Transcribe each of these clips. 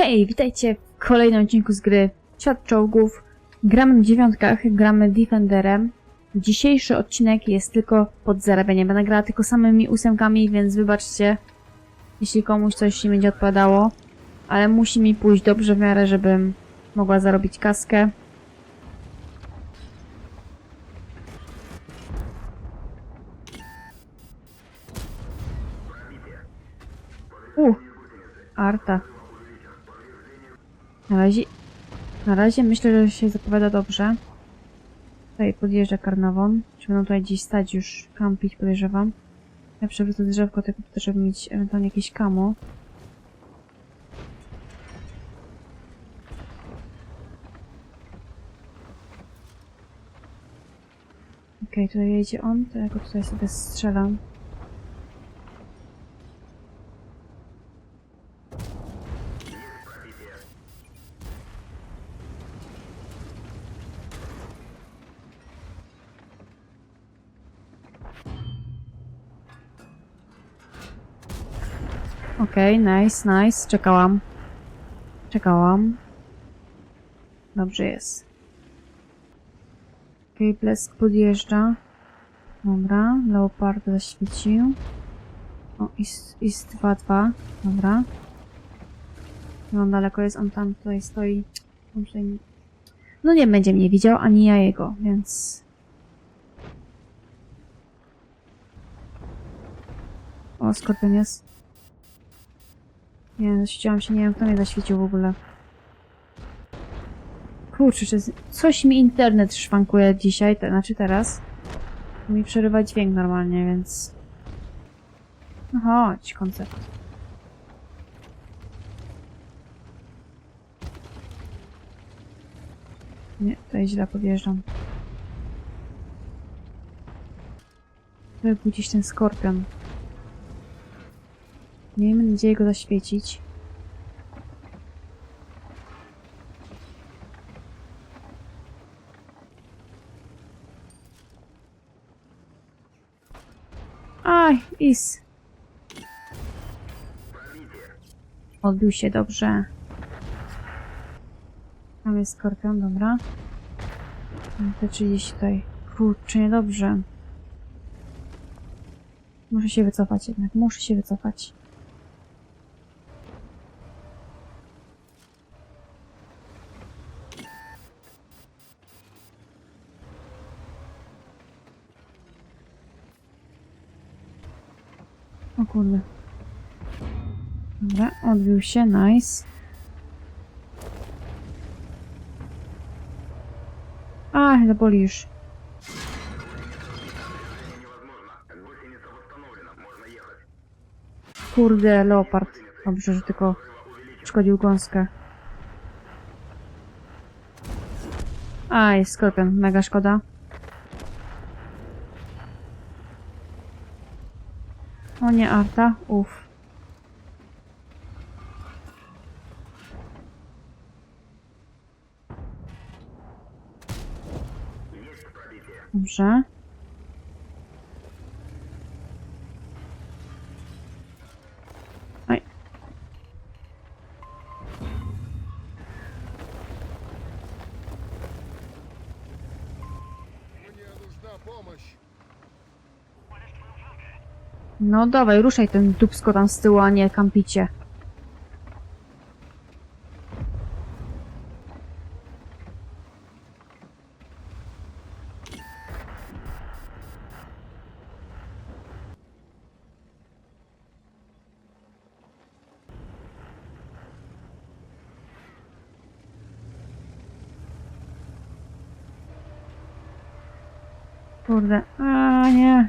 Hej, witajcie w kolejnym odcinku z gry Świat Czołgów. Gramy w dziewiątkach, gramy Defenderem. Dzisiejszy odcinek jest tylko pod zarabianiem. Będę grała tylko samymi ósemkami, więc wybaczcie, jeśli komuś coś nie będzie odpowiadało. Ale musi mi pójść dobrze w miarę, żebym mogła zarobić kaskę. Uh, Arta. Na razie, na razie myślę, że się zapowiada dobrze. Tutaj podjeżdża karnawon. Czy będą tutaj gdzieś stać już kampić, podejrzewam. Ja przewrócę drzewko tylko po to, żeby mieć ewentualnie jakieś kamo. Okej, tutaj jedzie on, to ja go tutaj sobie strzelam. Okej, nice, nice. Czekałam. Czekałam. Dobrze jest. Okej, blesk podjeżdża. Dobra, Leopard zaświecił. O, ist, ist 2-2. Dobra. No, daleko jest, on tam tutaj stoi. On No nie będzie mnie widział, ani ja jego, więc... O, skorpion jest. Nie, zaświeciłam się, nie wiem kto mnie zaświecił w ogóle. Kurczę, czy coś mi internet szwankuje dzisiaj, te, znaczy teraz. Mi przerywa dźwięk normalnie, więc... No chodź, koncept. Nie, tutaj źle podjeżdżam. Gdzieś ten skorpion. Miejmy nadzieję go zaświecić. Aj, is. Odbił się dobrze. Tam jest skorpion, dobra. Te 30 tutaj. Kurczę, niedobrze. Muszę się wycofać jednak, muszę się wycofać. O kurde. Dobra, odbił się, nice. A, boli już. Kurde, leopard. Dobrze, że tylko szkodził gąskę. A, jest skorpion. Mega szkoda. O nie, Arta. Uff. Dobrze. Oj. Мне нужна помощь. No dawaj, ruszaj ten dupsko tam z tyłu, a nie kampicie. Kurde, a nie.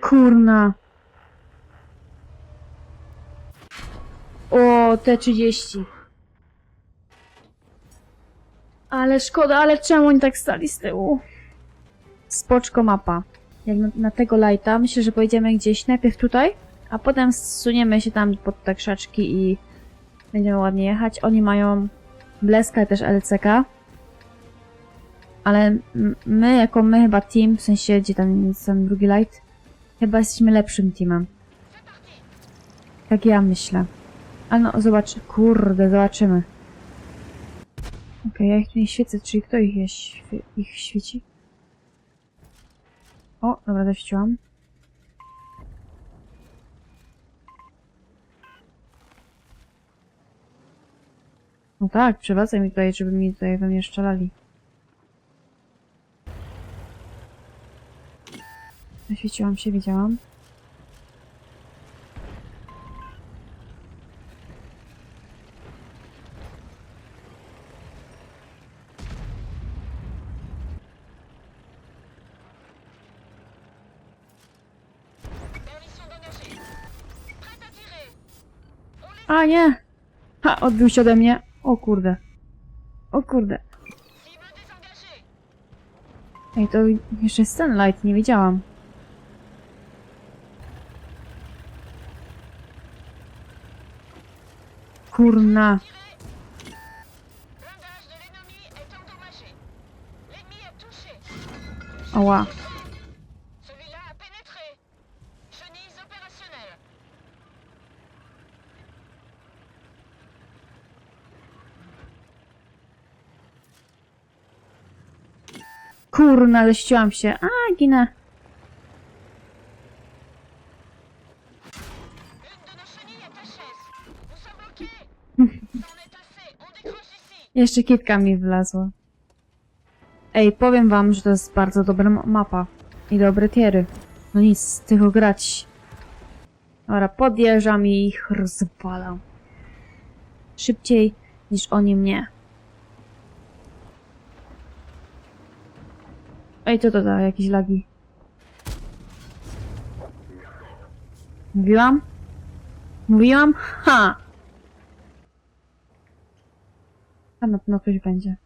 Kurna. O, T30. Ale szkoda, ale czemu oni tak stali z tyłu? Spoczko mapa. Jak na, na tego lighta, myślę, że pojedziemy gdzieś najpierw tutaj, a potem zsuniemy się tam pod te krzaczki i będziemy ładnie jechać. Oni mają bleska i też LCK. Ale my, jako my chyba team, w sensie, gdzie tam jest ten drugi light, chyba jesteśmy lepszym teamem. Tak ja myślę. Ale no, zobacz, kurde, zobaczymy. Okej, ja ich nie świecę, czyli kto ich, je świe ich świeci? O, dobra, zaświeciłam. No tak, przewracaj mi tutaj, żeby mi tutaj we mnie strzelali. Zaświeciłam się, wiedziałam. Nie! Ha, odbił się ode mnie. O kurde. O kurde. Ej, to jeszcze jest ten light, nie wiedziałam. Kurna. Blindage est assez. On décroche ici. Jeszcze kitka mi wlazła. Ej, powiem wam, że to jest bardzo dobra ma- mapa. I dobre tiery. No nic, tylko grać. Dobra, podjeżdżam i ich rozwalam. Szybciej niż oni mnie. Ej, co to da? Jakieś lagi. Mówiłam? Mówiłam? Ha! Tam na pewno ktoś będzie.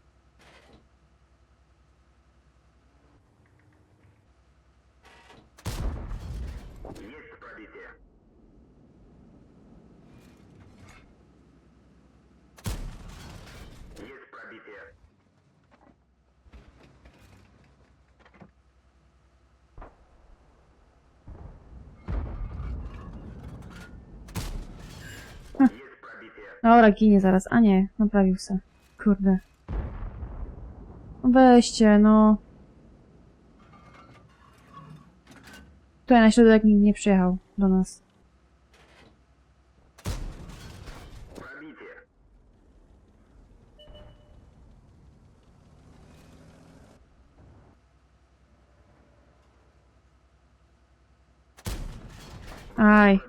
Dobra, ginie zaraz. A nie, naprawił se. Kurde. Weźcie, no. Tutaj na środek nikt nie przyjechał do nas. Aj.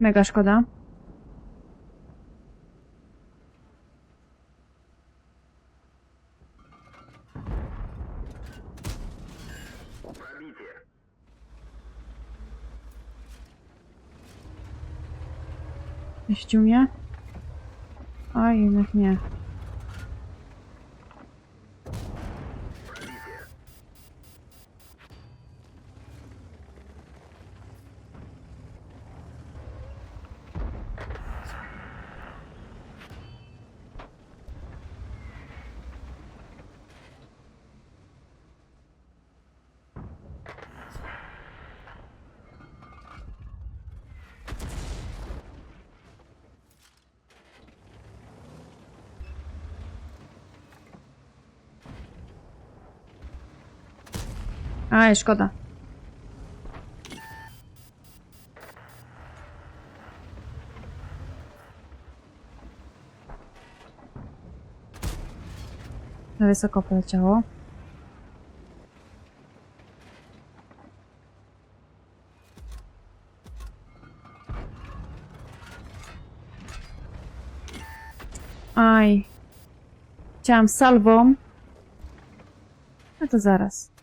Mega szkoda. Jeździł mnie? A jednak nie. Aj, szkoda. Za wysoko poleciało. Aj. Chciałam salwą. A to zaraz.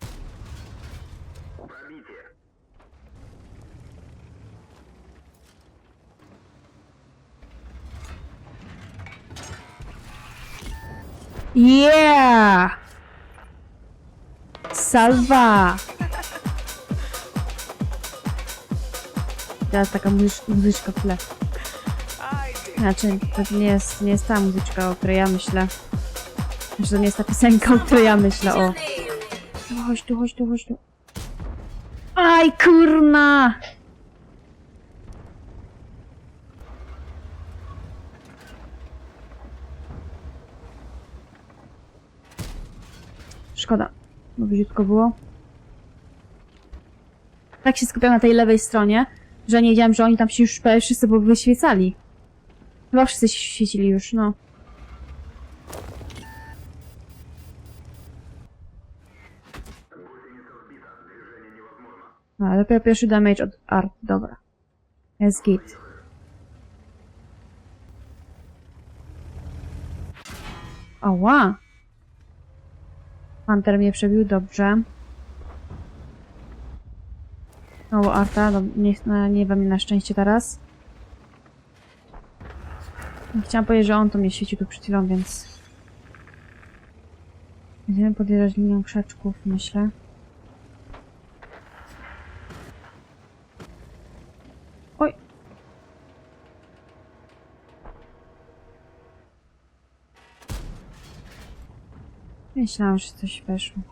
Yeah! Salwa! Teraz taka muzycz- muzyczka w tle. Znaczy, to nie jest, nie jest ta muzyczka, o której ja myślę. Że to nie jest ta piosenka, o której ja myślę, o. Chodź tu, chodź tu, chodź tu. Aj, kurna! Szkoda, bo brzydko było. Tak się skupiam na tej lewej stronie, że nie wiedziałam, że oni tam się już prawie wszyscy wyświecali. Chyba wszyscy się świecili już, no. A, dopiero pierwszy damage od art, dobra. Jest git. Ała! Hunter mnie przebił, dobrze. Znowu Arta, no, nie, no, nie we mnie na szczęście teraz. Chciałam powiedzieć, że on to mnie świecił tu przed chwilą, więc... Będziemy podjeżdżać linią krzaczków, myślę. Myślałam, że coś weszło.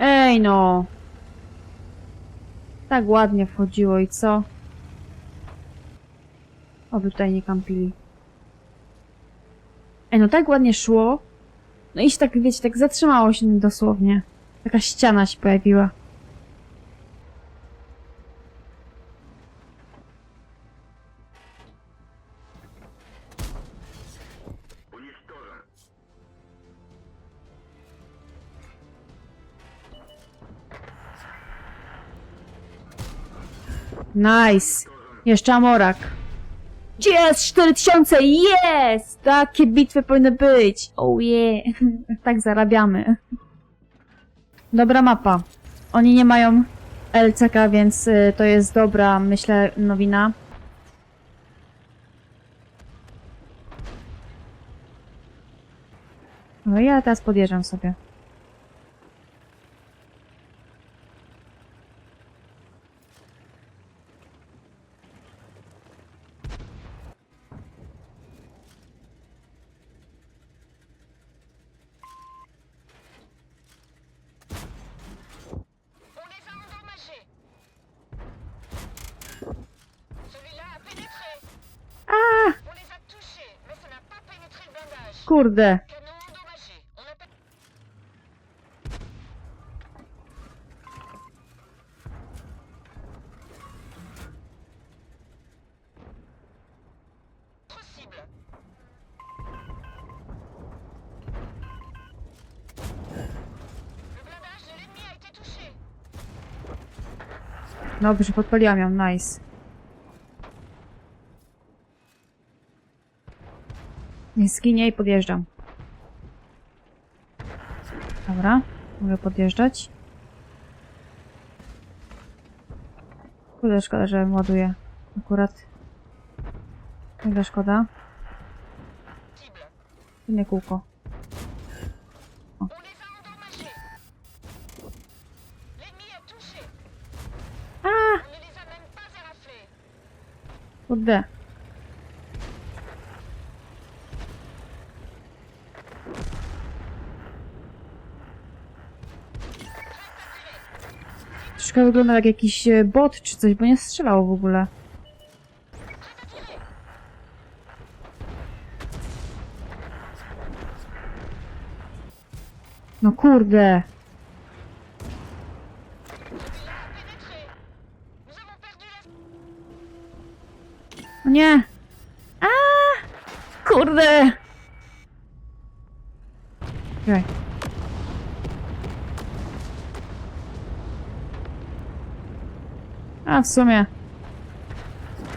Ej no! Tak ładnie wchodziło i co? Oby tutaj nie kampili. Ej no tak ładnie szło. No i się tak, wiecie, tak zatrzymało się dosłownie. Taka ściana się pojawiła. Nice. Jeszcze Amorak. Jest! 4000! Jest! Takie bitwy powinny być. Oh yeah. tak zarabiamy. Dobra mapa. Oni nie mają LCK, więc y, to jest dobra, myślę, nowina. No ja teraz podjeżdżam sobie. Touché. Dobrze, podpaliłam ją, nice. Zginie i podjeżdżam. Dobra, mogę podjeżdżać. Kurde, szkoda, że ładuję. Akurat. Mega szkoda. Inne kółko. Les a endommagés. Troszkę wygląda jak jakiś e, bot czy coś, bo nie strzelał w ogóle. No kurde. Celui-là a pénétré. Nous avons perdu la... O nie! A! Kurde! Czekaj. A w sumie.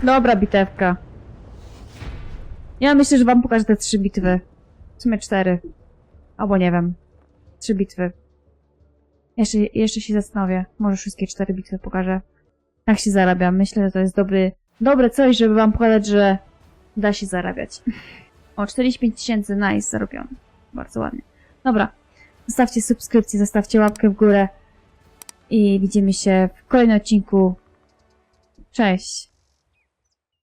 Dobra bitewka. Ja myślę, że wam pokażę te trzy bitwy. W sumie cztery. Albo nie wiem. Trzy bitwy. Jeszcze, jeszcze się zastanowię. Może wszystkie cztery bitwy pokażę. Tak się zarabia. Myślę, że to jest dobry, dobre coś, żeby wam pokazać, że da się zarabiać. O, 45 tysięcy, nice, zarobione. Bardzo ładnie. Dobra, zostawcie subskrypcję, zostawcie łapkę w górę i widzimy się w kolejnym odcinku. Cześć!